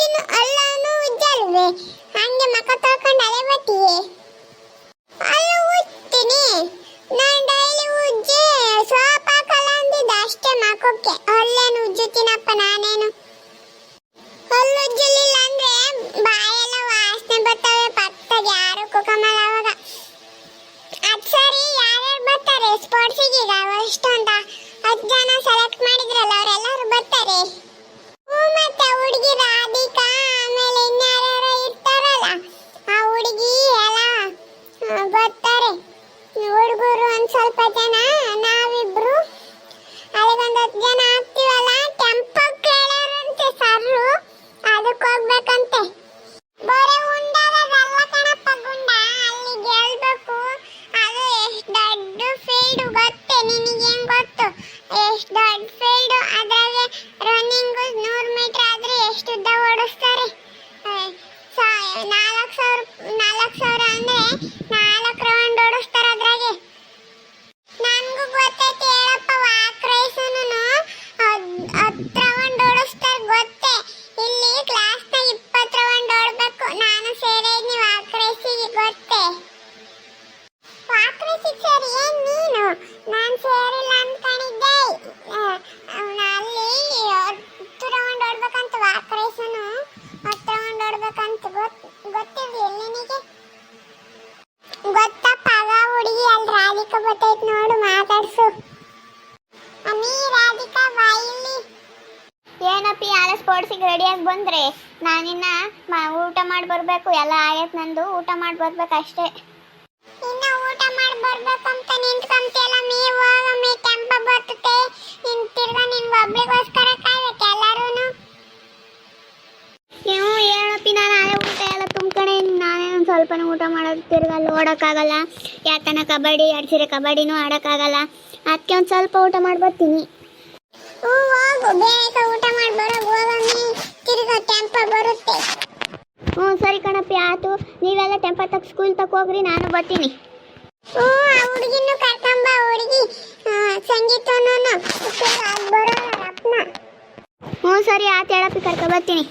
ಅಜ್ಜಿನು ಅಲ್ಲ ಅನ್ನೋ ಹಂಗೆ ಮಕ ತಳ್ಕೊಂಡು ಅಲೆ ಬಟ್ಟಿಗೆ. ಸ್ವಲ್ಪ ಜನ, ನಾವಿಬ್ರು. ಅಲ್ಲಿಗೊಂದು ಹತ್ತು ಜನ ಆಗ್ತೀವಲ್ಲ ಟೆಂಪೋ ಕೇಳಾರಂತೆ ಸರ್ರು. ಅದಕ್ಕೆ ಹೋಗ್ಬೇಕಂತೆ. ಬರೀ ಉಂಡಾದಲ್ಲ ಕಣಪ್ಪ ಗುಂಡ, ಅಲ್ಲಿ ಗೆಲ್ಬೇಕು. ಅದು ಎಷ್ಟು ದೊಡ್ಡ ಫೀಲ್ಡ್ ಗೊತ್ತೆ ನಿನಗೇನು ಗೊತ್ತು? ಎಷ್ಟು ದೊಡ್ಡ ಫೀಲ್ಡ್ ಅದ್ರಾಗೆ ರನ್ನಿಂಗ್ ನೂರು ಮೀಟರ್ ಆದರೆ ಎಷ್ಟು ಉದ್ದ ಓಡಿಸ್ತಾರೆ? ನಾಲ್ಕು ಸಾವಿರ ನಾಲ್ಕು ಸಾವಿರ ಅಂದ್ರೆ ಸ್ಪೋರ್ಟ್ಸಿಗೆ ರೆಡಿಯಾಗಿ ಬಂದರೆ ನಾನಿನ್ನ ಮ ಊಟ ಮಾಡಿ ಬರಬೇಕು. ಎಲ್ಲ ಆಗೈತೆ ನಂದು. ಊಟ ಮಾಡಿ ಬರ್ಬೇಕು ಅಷ್ಟೇ. ಇನ್ನ ಊಟ ಮಾಡಿ ಬರ್ಬೇಕಂತ ನಿಂತ್ಕೊಂತಿಯಲ್ಲ ಮೀ ಮೇ ಕೆಂಪ ಬರ್ತತೆ. ನಿನ್ ತಿರ್ಗಾ ನಿನ್ ಒಬ್ಳಿಗೋಸ್ಕರ ಕಾಯ್ಬೇಕು ಎಲ್ಲಾರೂನು. ನೀವು ಹೇಳಪ್ಪಿ ನಾನು ಆಲೆ ಊಟ ಎಲ್ಲ ತುಂಬ್ಕಣೆ. ನಾನೇ ಒಂದು ಸ್ವಲ್ಪನೂ ಊಟ ಮಾಡೋದು ತಿರ್ಗಾ ಅಲ್ಲಿ ಓಡೋಕ್ಕಾಗಲ್ಲ. ಯಾಕನ ಕಬಡ್ಡಿ ಆಡ್ಸಿರೋ ಕಬಡ್ಡಿನೂ ಆಡೋಕ್ಕಾಗಲ್ಲ. ಅದಕ್ಕೆ ಒಂದು ಸ್ವಲ್ಪ ಊಟ ಮಾಡಿ ಬರ್ತೀನಿ. ಹೋಗು ಬೇಗ ಊಟ ಮಾಡಿ ಬರೋ ಹೋಗಮ್ಮಿ ತಿರ್ಗಾ ಟೆಂಪ ಬರುತ್ತೆ. ಹ್ಞೂ ಸರಿ ಕಣಪ್ಪಿ ಆಯ್ತು. ನೀವೆಲ್ಲ ಟೆಂಪ ತಕ್ಕ ಸ್ಕೂಲ್ ತಕ್ಕ ಹೋಗ್ರಿ ನಾನು ಬರ್ತೀನಿ. ಹ್ಞೂ ಆ ಹುಡುಗಿನೂ ಕರ್ಕೊಂಬ ಹುಡುಗಿ ಸಂಗೀತನೂ ಬರೋ ಅಪ್ಪನ ಹ್ಞೂ ಸರಿ ಆಯ್ತು ಹೇಳಪ್ಪಿ ಕರ್ಕೊ ಬರ್ತೀನಿ.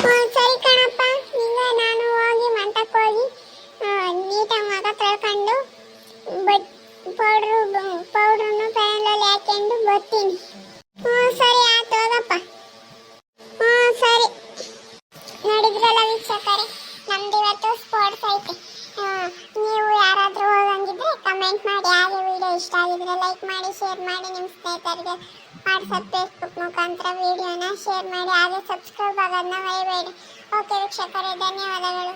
ಹ್ಞೂ ಸರಿ ಕಣಪ್ಪ. ಈಗ ನಾನು ಹೋಗಿ ಮಂಟಕ್ಕೆ ಹೋಗಿ ನೀಟಾಗಿ ಮಗ ತೊಳ್ಕೊಂಡು ಬಟ್ ಪೌಡ್ರು ಪೌಡ್ರನ್ನು ಪ್ಯಾನಲ್ಲಿ ಹಾಕೊಂಡು ಬರ್ತೀನಿ ಹ್ಞೂ ಸರಿ ಆಯ್ತು ಹೋಗಪ್ಪ ಹ್ಞೂ ಸರಿ ನೋಡಿದ್ರಲ್ಲ ವೀಕ್ಷಕರೇ ನಮ್ದು ಇವತ್ತು ಸ್ಪೋರ್ಟ್ಸ್ ಐತೆ ಆ, ನೀವು ಯಾರಾದರೂ ಹೋಗಂಗಿದ್ರೆ ಕಮೆಂಟ್ ಮಾಡಿ ಹಾಗೆ ವಿಡಿಯೋ ಇಷ್ಟ ಆಗಿದ್ರೆ ಲೈಕ್ ಮಾಡಿ ಶೇರ್ ಮಾಡಿ ನಿಮ್ಮ ಸ್ನೇಹಿತರಿಗೆ. ವಾಟ್ಸಪ್ ಫೇಸ್ಬುಕ್ ಮುಖಾಂತರ ವಿಡಿಯೋನ ಶೇರ್ ಮಾಡಿ, ಹಾಗೆ ಸಬ್ಸ್ಕ್ರೈಬ್ ಆಗೋದನ್ನ ಮರಿಬೇಡಿ. ಓಕೆ ವೀಕ್ಷಕರೇ, ಧನ್ಯವಾದಗಳು.